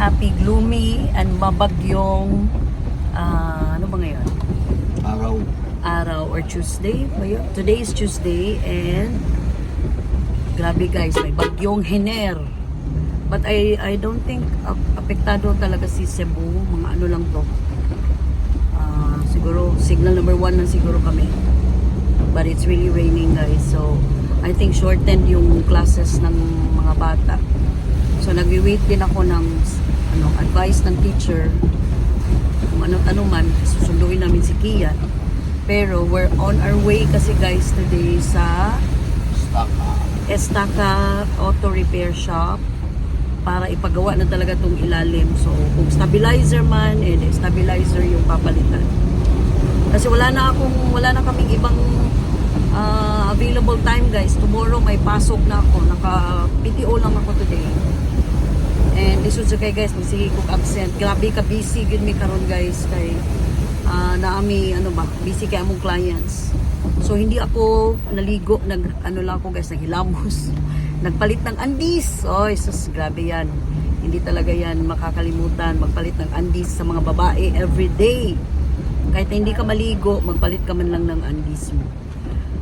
happy gloomy and mabagyong ah, ano ba ngayon? Araw. Araw or Tuesday? Today is Tuesday and grabe guys, may bagyong Hener. But I I don't think ap- apektado talaga si Cebu, mga ano lang to. Ah, siguro signal number one lang siguro kami. But it's really raining guys. So I think shortened yung classes ng mga bata. So nagwi-wait din ako ng ano, advice ng teacher kung ano-ano man, susunduin namin si Kian. Pero we're on our way kasi guys today sa Stock. Estaca Auto Repair Shop para ipagawa na talaga tong ilalim. So, kung stabilizer man, eh, stabilizer yung papalitan. Kasi wala na akong, wala na kaming ibang ah, available time guys. Tomorrow may pasok na ako. Naka-PTO lang ako today. And lisod sa kay guys, magsige kong absent. Grabe ka busy gud mi karon guys kay ah naami ano ba, busy kay among clients. So hindi ako naligo, nag ano lang ako guys, naghilamos. Nagpalit ng andis. Oy, sus, grabe yan. Hindi talaga yan makakalimutan magpalit ng andis sa mga babae every day. Kahit hindi ka maligo, magpalit ka man lang ng andis mo.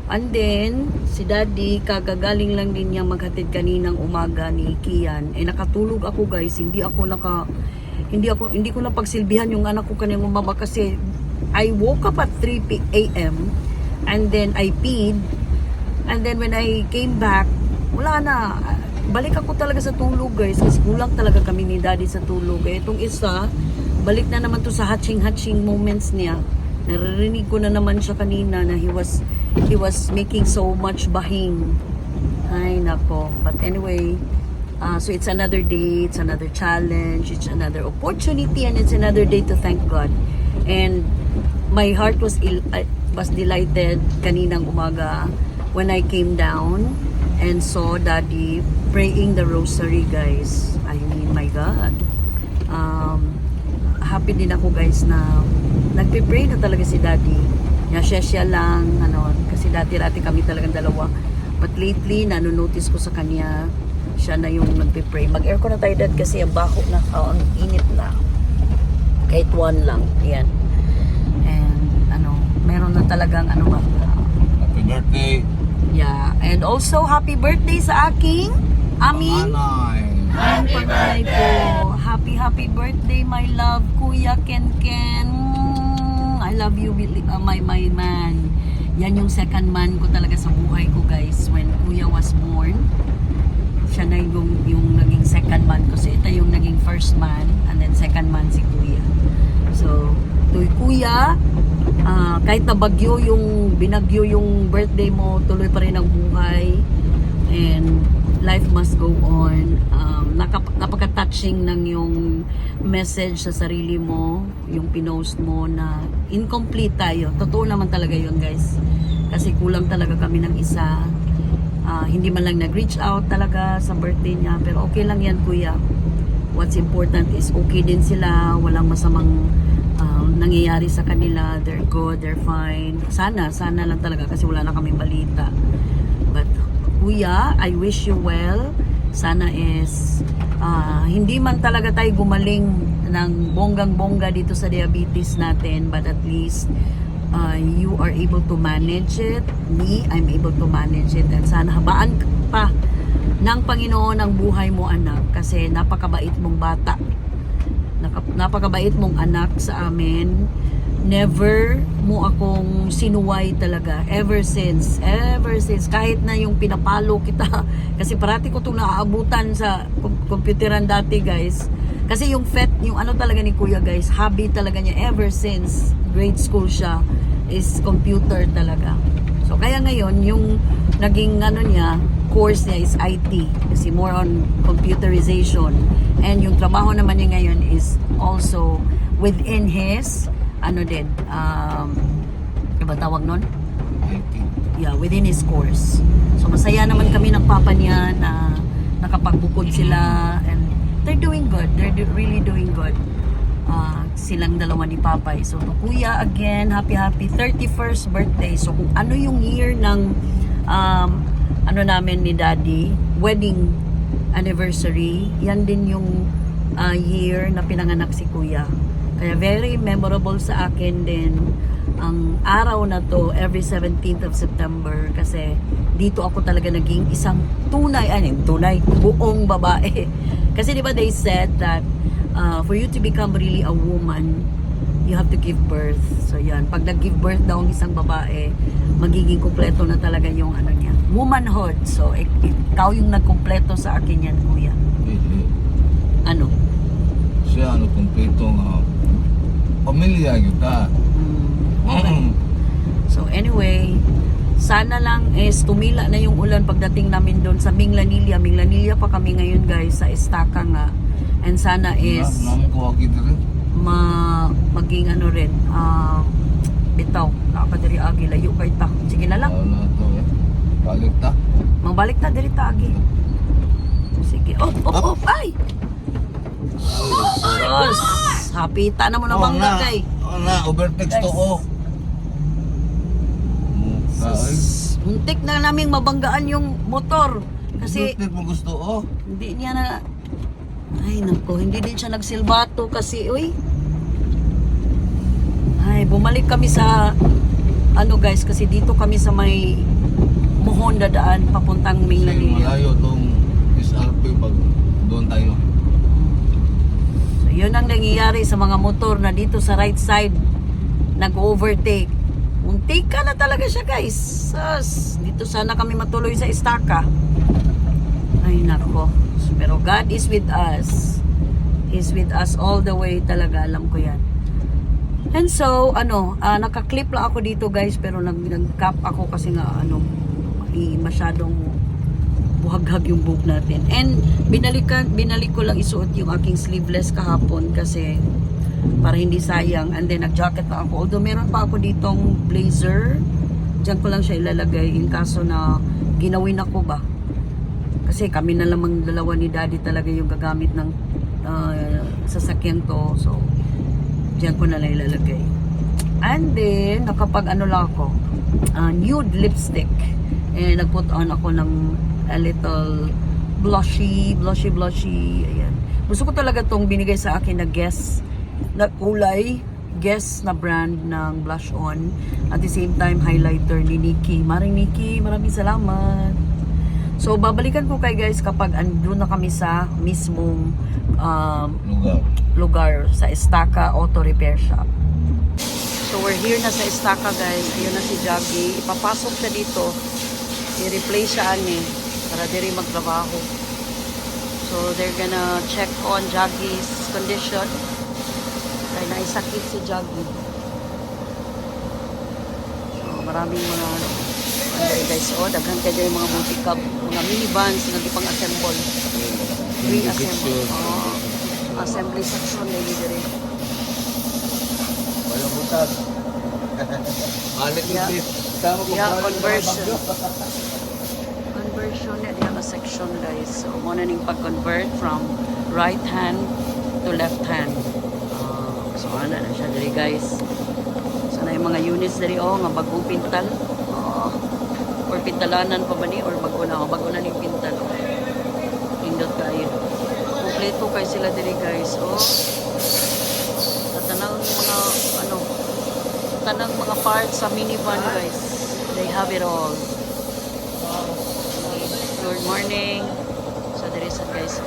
And then, si daddy, kagagaling lang din niya maghatid kaninang umaga ni Kian. Eh, nakatulog ako guys, hindi ako naka, hindi ako, hindi ko napagsilbihan yung anak ko kanyang umama kasi I woke up at 3 p- a.m. and then I peed. And then when I came back, wala na. Balik ako talaga sa tulog guys kasi kulang talaga kami ni daddy sa tulog. Eh, itong isa, balik na naman to sa hatching-hatching moments niya. Naririnig ko na naman siya kanina na he was he was making so much bahing. Ay, nako. But anyway, uh, so it's another day, it's another challenge, it's another opportunity, and it's another day to thank God. And my heart was il- uh, was delighted kaninang umaga when I came down and saw Daddy praying the rosary, guys. I mean, my God. Um, happy din ako guys na nagpe-pray na talaga si daddy. Niya siya siya lang, ano, kasi dati-dati kami talagang dalawa. But lately, nanonotice ko sa kanya, siya na yung nagpe-pray. Mag-aircon na tayo dad kasi ang baho na, oh, ang init na. Kahit one lang, yan. And, ano, meron na talagang, ano ba, Happy birthday. yeah. And also, happy birthday sa aking Amin. Anay. Ang panganay ko. Happy, happy birthday, my love, Kuya Ken Ken. I love you, uh, my, my man. Yan yung second man ko talaga sa buhay ko, guys. When Kuya was born, siya na yung, yung naging second man ko. So, ito yung naging first man, and then second man si Kuya. So, tuloy Kuya, ah, kahit na bagyo yung, binagyo yung birthday mo, tuloy pa rin ang buhay. And life must go on. Um, nakap- napaka-touching ng yung message sa sarili mo, yung pinost mo na incomplete tayo. Totoo naman talaga yun guys. Kasi kulang talaga kami ng isa. Ah, hindi man lang nag-reach out talaga sa birthday niya. Pero okay lang yan kuya. What's important is okay din sila. Walang masamang ah, nangyayari sa kanila. They're good, they're fine. Sana, sana lang talaga kasi wala na kaming balita. Kuya, I wish you well. Sana is ah, hindi man talaga tayo gumaling ng bonggang-bongga dito sa diabetes natin but at least ah, you are able to manage it. Me, I'm able to manage it. And sana habaan pa ng Panginoon ang buhay mo anak kasi napakabait mong bata. Napakabait mong anak sa amin. Never mo akong sinuway talaga. Ever since. Ever since. Kahit na yung pinapalo kita. Kasi parati ko itong naaabutan sa computeran dati guys. Kasi yung FET, yung ano talaga ni kuya guys, hobby talaga niya ever since grade school siya is computer talaga. So kaya ngayon, yung naging ano niya, course niya is IT. Kasi more on computerization. And yung trabaho naman niya ngayon is also within his, ano din, um, ano ba tawag nun? Yeah, within his course. So masaya naman kami ng papa niya na nakapagbukod sila and they're doing good. They're do- really doing good. Ah, silang dalawa ni Papay. So, to Kuya, again, happy happy 31st birthday. So, kung ano yung year ng um, ano namin ni Daddy, wedding anniversary, yan din yung ah, year na pinanganak si Kuya. Kaya very memorable sa akin din ang araw na to every 17th of September kasi dito ako talaga naging isang tunay, ano tunay, buong babae. Kasi di ba they said that uh, for you to become really a woman, you have to give birth. So yan, pag nag-give birth daw ang isang babae, magiging kumpleto na talaga yung ano niya, womanhood. So ik- ikaw yung nagkumpleto sa akin yan, kuya. Hindi. Ano? Siya ano kumpleto nga pamilya yun ka. Mm. So anyway, sana lang is tumila na yung ulan pagdating namin doon sa Minglanilla. Minglanilla pa kami ngayon guys sa Estaca nga. And sana is ma maging ano rin ah bitaw nakakadiri agi layo kay ta sige na lang eh. Balik ta. magbalik ta diri ta agi sige oh oh oh ay Sus, hapita na mo na bangga kay Oh na, overtext to ko. Ay. muntik na naming mabanggaan yung motor kasi Overtext mo gusto oh. hindi niya na ay nako hindi din siya nagsilbato kasi uy ay bumalik kami sa ano guys kasi dito kami sa may Mohon dadaan papuntang Kasi Minglanilla malayo tong SRP pag doon tayo. Yun ang nangyayari sa mga motor na dito sa right side nag-overtake. Muntik ka na talaga siya guys Sus, dito sana kami matuloy sa Estaca ay nako. Pero God is with us. Is with us all the way talaga alam ko yan. And so ano ah, naka-clip lang ako dito guys pero nag nag-cap ako kasi nga ano masyadong buhaghag yung buhok natin. And binalikan binalik ko lang isuot yung aking sleeveless kahapon kasi para hindi sayang. And then nag-jacket pa ako. Although meron pa ako ditong blazer. Diyan ko lang siya ilalagay in kaso na ginawin ako ba. Kasi kami na lamang dalawa ni daddy talaga yung gagamit ng ah, sasakyan to. So diyan ko na lang ilalagay. And then nakapag ano lang ako. Ah, nude lipstick. And nagput on ako ng a little blushy blushy blushy ayan gusto ko talaga tong binigay sa akin na guess na kulay guess na brand ng blush on at the same time highlighter ni Nikki maring Nikki maraming salamat So, babalikan ko kay guys kapag andun na kami sa mismong um, Lugar. lugar sa Estaca Auto Repair Shop. So, we're here na sa Estaca guys. Ayun na si Jaggy. Ipapasok siya dito. I-replace siya ani para diri magtrabaho. So, they're gonna check on Jaggy's condition. Kaya naisakit si Jaggy. So, maraming mga ano, ano guys, oh, daghan kayo yung mga multi-cab, mga minivans na di pang-assemble. Re-assemble. Oh, assembly section na yun diri. Wala butas. Balik Yeah. yeah. Tama ko Yeah, yung conversion. Conversion na diya ka section guys. So, mo na ning pag-convert from right hand to left hand. Ah, so, ana na siya diri guys. So, na yung mga units diri oh, nga bagong pintal. Oh, or pintalanan pa ba ni or bago na, oh, bago na ning pintal. Pindot kayo. Kompleto kay sila diri guys. Oh, tanang mga ano, tanang mga parts sa minivan guys. They have it all. Good morning. So there is guys.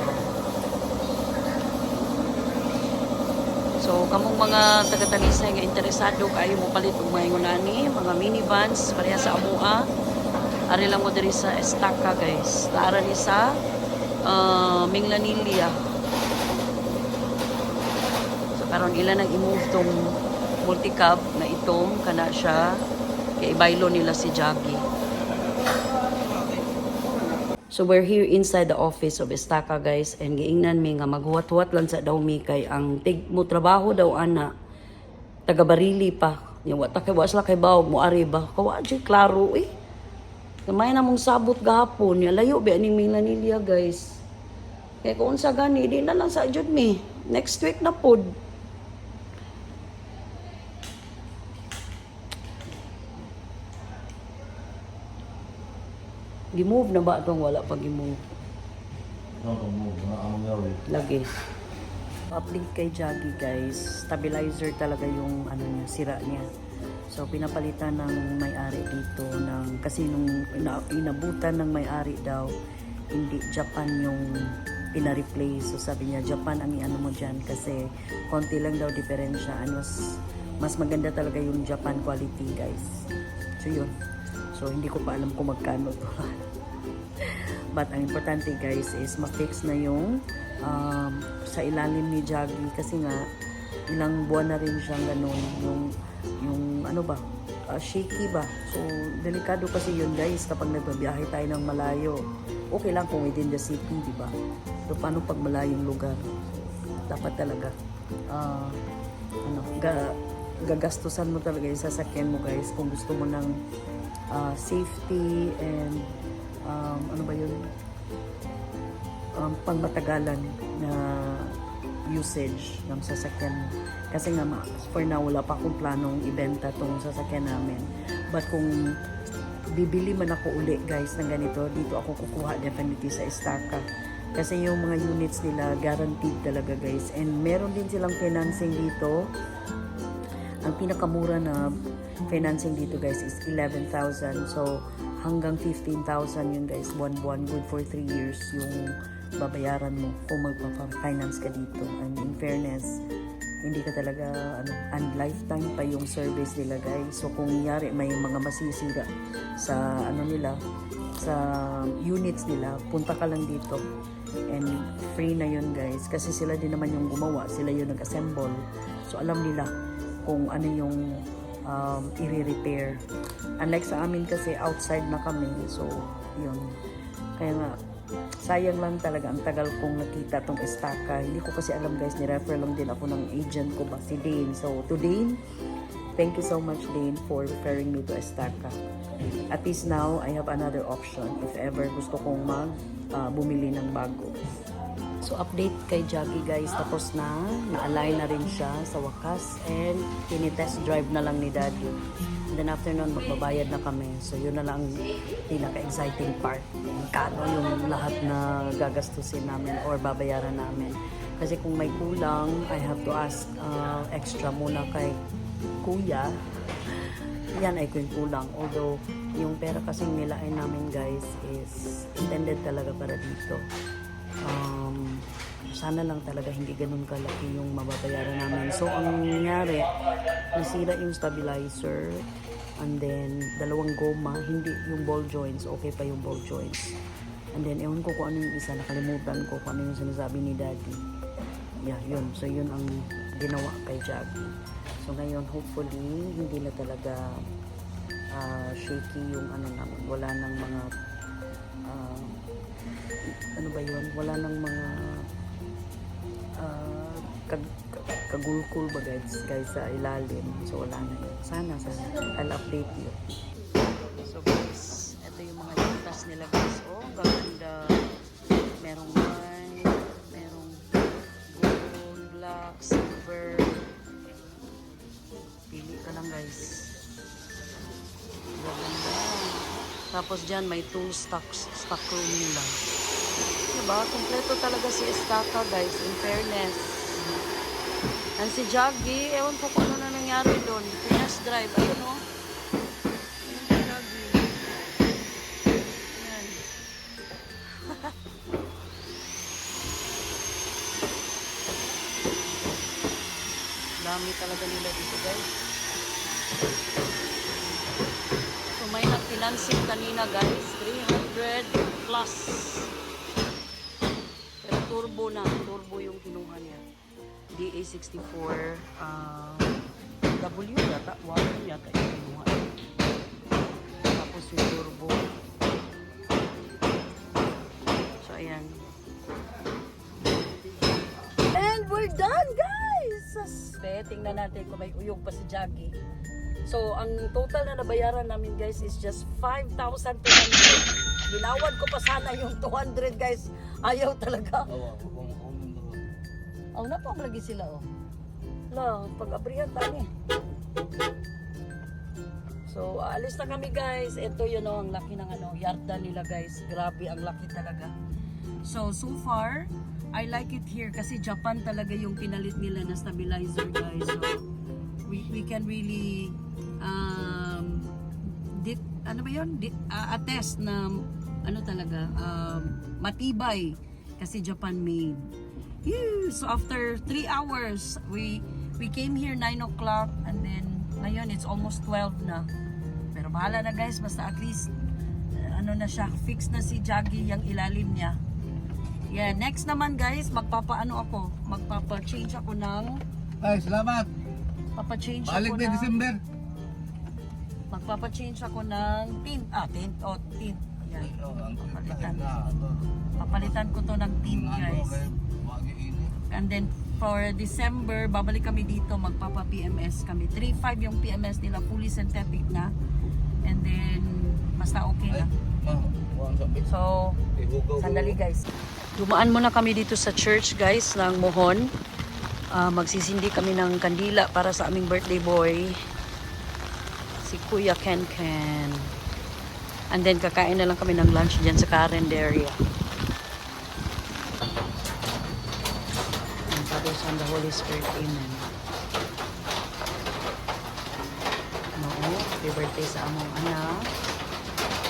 So kamong mga taga-talisay nga interesado kayo mo palit og mga ngunani, mga minivans pareha sa amua. Ari lang mo diri sa Estaca guys. Taara ni sa uh, Minglanilla. So karon ila nang i-move tong multicab na itong kana siya kay ibaylo nila si Jaggy. So we're here inside the office of Estaca guys and giingnan mi nga maghuwat-huwat lang sa daw mi kay ang tig mo trabaho daw ana taga Barili pa. Yung wata kay wa sila kay bawog mo ari ba. Kawa di klaro eh. Gamay na mong sabot gahapon ya layo ba ning Milanilla guys. Kaya kung sa gani di na lang sa jud mi. Next week na pod. Gimove na ba itong wala pa gimove? Ano mo, na ang yawi. Lagi. update kay Jaggy guys, stabilizer talaga yung ano niya, sira niya. So pinapalitan ng may-ari dito ng kasi nung ina, inabutan ng may-ari daw hindi Japan yung pina-replace. So sabi niya Japan ang iano mo diyan kasi konti lang daw diferensya mas mas maganda talaga yung Japan quality guys. So yun. So hindi ko pa alam kung magkano to. But ang importante guys is ma-fix na yung um, sa ilalim ni Jaggy. Kasi nga ilang buwan na rin siyang ganun. Yung yung ano ba? Ah, shaky ba? So delikado kasi yun guys kapag nagbabiyahe tayo ng malayo. Okay lang kung within the city di ba? So paano pag malayong lugar? Dapat talaga ah, ano ga, gagastusan mo talaga yung sasakyan mo guys kung gusto mo ng ah, safety and um, ano ba yun um, pangmatagalan na usage ng sasakyan. Kasi nga, for now, wala pa akong planong ibenta tong sasakyan namin. But kung bibili man ako uli, guys, ng ganito, dito ako kukuha definitely sa Estaca. Kasi yung mga units nila, guaranteed talaga, guys. And meron din silang financing dito. Ang pinakamura na financing dito, guys, is 11,000. So, hanggang 15,000 yun, guys, buwan-buwan. Good for 3 years yung babayaran mo kung magpa-finance ka dito. And in fairness, hindi ka talaga ano and lifetime pa yung service nila guys so kung yari may mga masisira sa ano nila sa units nila punta ka lang dito and free na yun guys kasi sila din naman yung gumawa sila yung nag-assemble so alam nila kung ano yung um, i-repair unlike sa amin kasi outside na kami so yun kaya nga sayang lang talaga ang tagal kong nakita tong estaka. Hindi ko kasi alam guys, ni-refer lang din ako ng agent ko ba, si Dane. So, to Dane, thank you so much Dane for referring me to estaka. At least now, I have another option if ever gusto kong mag ah, bumili ng bago. So, update kay Jaggy guys. Tapos na, na-align na rin siya sa wakas and tinitest drive na lang ni Daddy. And then after nun, magbabayad na kami. So, yun na lang pinaka-exciting part. Kano yung lahat na gagastusin namin or babayaran namin. Kasi kung may kulang, I have to ask uh, extra muna kay kuya. Yan ay kung kulang. Although, yung pera kasing nilain namin guys is intended talaga para dito. Sana lang talaga hindi ganun kalaki yung mababayaran namin. So, ang nangyari, nasira yung stabilizer, and then, dalawang goma, hindi yung ball joints, okay pa yung ball joints. And then, ewan ko kung ano yung isa, nakalimutan ko kung ano yung sinasabi ni daddy. Yeah, yun. So, yun ang ginawa kay Jaggy. So, ngayon, hopefully, hindi na talaga ah, shaky yung ano namin. Wala nang mga ah, ano ba yun? Wala nang mga ah, kag, kag- kagulkul ba guys, guys sa ilalim. So wala na. Sana, sana. I'll update you. So guys, ito yung mga yutas nila guys. Oh, ang gaganda. Merong white, merong gold, black, silver. Pili ka lang guys. Gaganda. Tapos dyan may tool stock, stock room nila. Diba? Kompleto talaga si Estaka guys, in fairness. And si Jaggy, ewan ko kung ano na nangyari doon. Pinas drive, ayun o. Ayun Jaggy. Ayan. Dami talaga nila dito guys. So may nag-financing kanina guys, 300 plus. Turbo na, turbo yung kinuha niya. DA64 ah, W yata, water yata yung kinuha. Tapos yung turbo. So ayan. And we're done guys! Saspe, tingnan natin kung may uyog pa si Jaggy. So, ang total na nabayaran namin guys is just 5,200. Binawad ko pa sana yung 200 guys. Ayaw talaga. Awa, kung kung Oh, napang lagi sila oh. La, pag-abrihan tani. So, aalis na kami guys. Ito yun oh, ang laki ng ano, yarda nila guys. Grabe, ang laki talaga. So, so far, I like it here kasi Japan talaga yung pinalit nila na stabilizer guys. So we, we can really um, dit, ano ba yun? Di, ah, attest na ano talaga um, matibay kasi Japan made. Phew! So after 3 hours, we we came here 9 o'clock and then ngayon it's almost 12 na. Pero bahala na guys, basta at least uh, ano na siya, fix na si Jaggy yung ilalim niya. Yeah, next naman guys, magpapaano ako, magpapa-change ako ng Ay, salamat. papa-change Balik ako na ng December. magpapa-change ako ng tint. Ah, tint. Oh, tint. Yan. Papalitan. na. Papalitan ko to ng tint Ano guys. And then for December, babalik kami dito, magpapa PMS kami. 3.5 yung PMS nila, fully synthetic na. And then, basta okay Ay, na. So, ko. Sandali guys. Dumaan muna kami dito sa church guys ng Mohon. Ah, magsisindi kami ng kandila para sa aming birthday boy. Si Kuya Ken Ken. And then kakain na lang kami ng lunch dyan sa Carinderia. And Father, Son, the Holy Spirit. Amen. No, happy birthday sa among anak.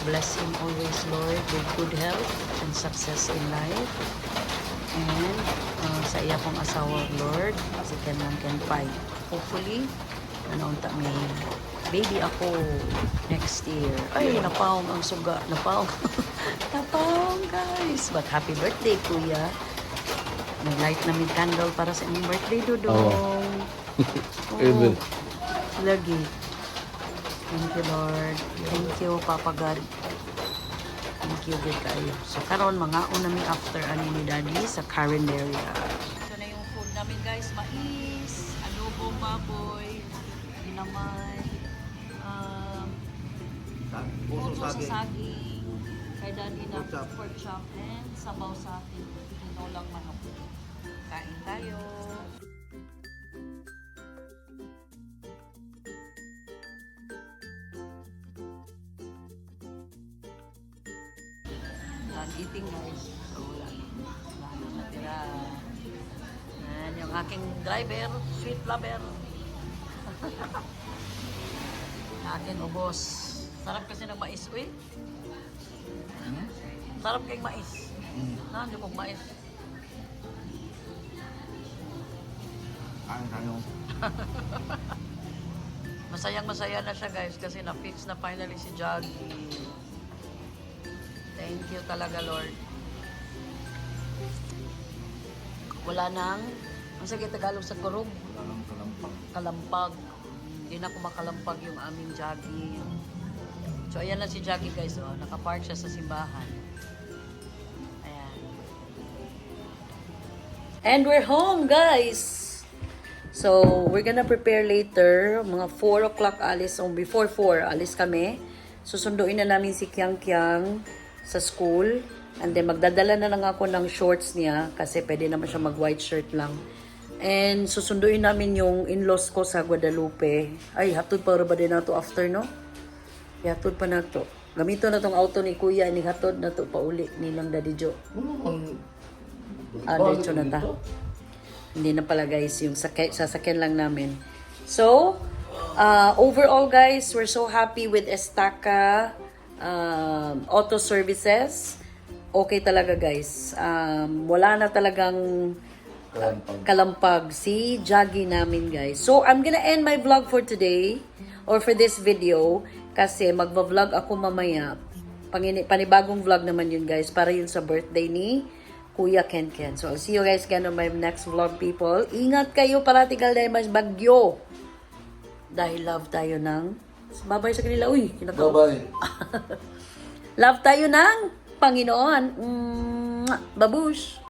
Bless him always, Lord, with good health and success in life. And uh, sa iya pong asawa, Lord, si Ken lang can fight. Hopefully, ano unta may baby ako next year. Ay, napawang ang suga. Napawang. napawang, guys. But happy birthday, kuya. Nag-light namin candle para sa inyong birthday, Dudong. Even. Lagi. Thank you, Lord. Thank you, Papa God. Thank you, good kayo. So, karon mga unami after ani ni Daddy sa Carinderia. Ito na yung food namin, guys. Mais, adobong baboy, ginamay, um, Puso puso sa saging. saging, kay Daddy na Pork chop. pork chop, and sabaw sa atin. Tinolang manok. Kain tayo. Done eating guys. So wala na. Wala na natira. Yan yung aking driver, sweet lover. akin ubos. Sarap kasi ng mais, uy. Hmm? Sarap kayong mais. Hmm. Na, hindi kong mais. Kain tayo. Masayang masaya na siya guys kasi na-fix na finally si Jaggy. Thank you talaga Lord. Wala nang, ang sige Tagalog sa kurog, kalampang. kalampag. Hindi na ako makalampag yung aming Jaggy. So ayan na si Jaggy guys, oh, nakapark siya sa simbahan. Ayan. And we're home guys! So, we're gonna prepare later. Mga 4 o'clock alis. So, before 4, alis kami. Susunduin na namin si Kyang Kyang sa school. And then, magdadala na lang ako ng shorts niya kasi pwede naman siya mag-white shirt lang. And susunduin namin yung in-laws ko sa Guadalupe. Ay, hatod pa ba din na to after, no? Hatod pa na to. Gamito na tong auto ni Kuya. Ni hatod na to pauli nilang Daddy Joe. Ano man? Ah, diretso na ta. Hindi na pala guys, yung sakay, sasakyan lang namin. So, uh, overall guys, we're so happy with Estaca um, Auto Services. Okay talaga guys. Um, wala na talagang Kalampang. kalampag si Jaggy namin guys. So, I'm gonna end my vlog for today or for this video kasi magva-vlog ako mamaya. Pangini, panibagong vlog naman yun guys para yun sa birthday ni Kuya Ken Ken. So, I'll see you guys again on my next vlog people. Ingat kayo parati dahil mas bagyo. Dahil love tayo ng... Babay sa kanila. Uy, kinagaw. Bye-bye. Love tayo ng Panginoon. Mm, babush.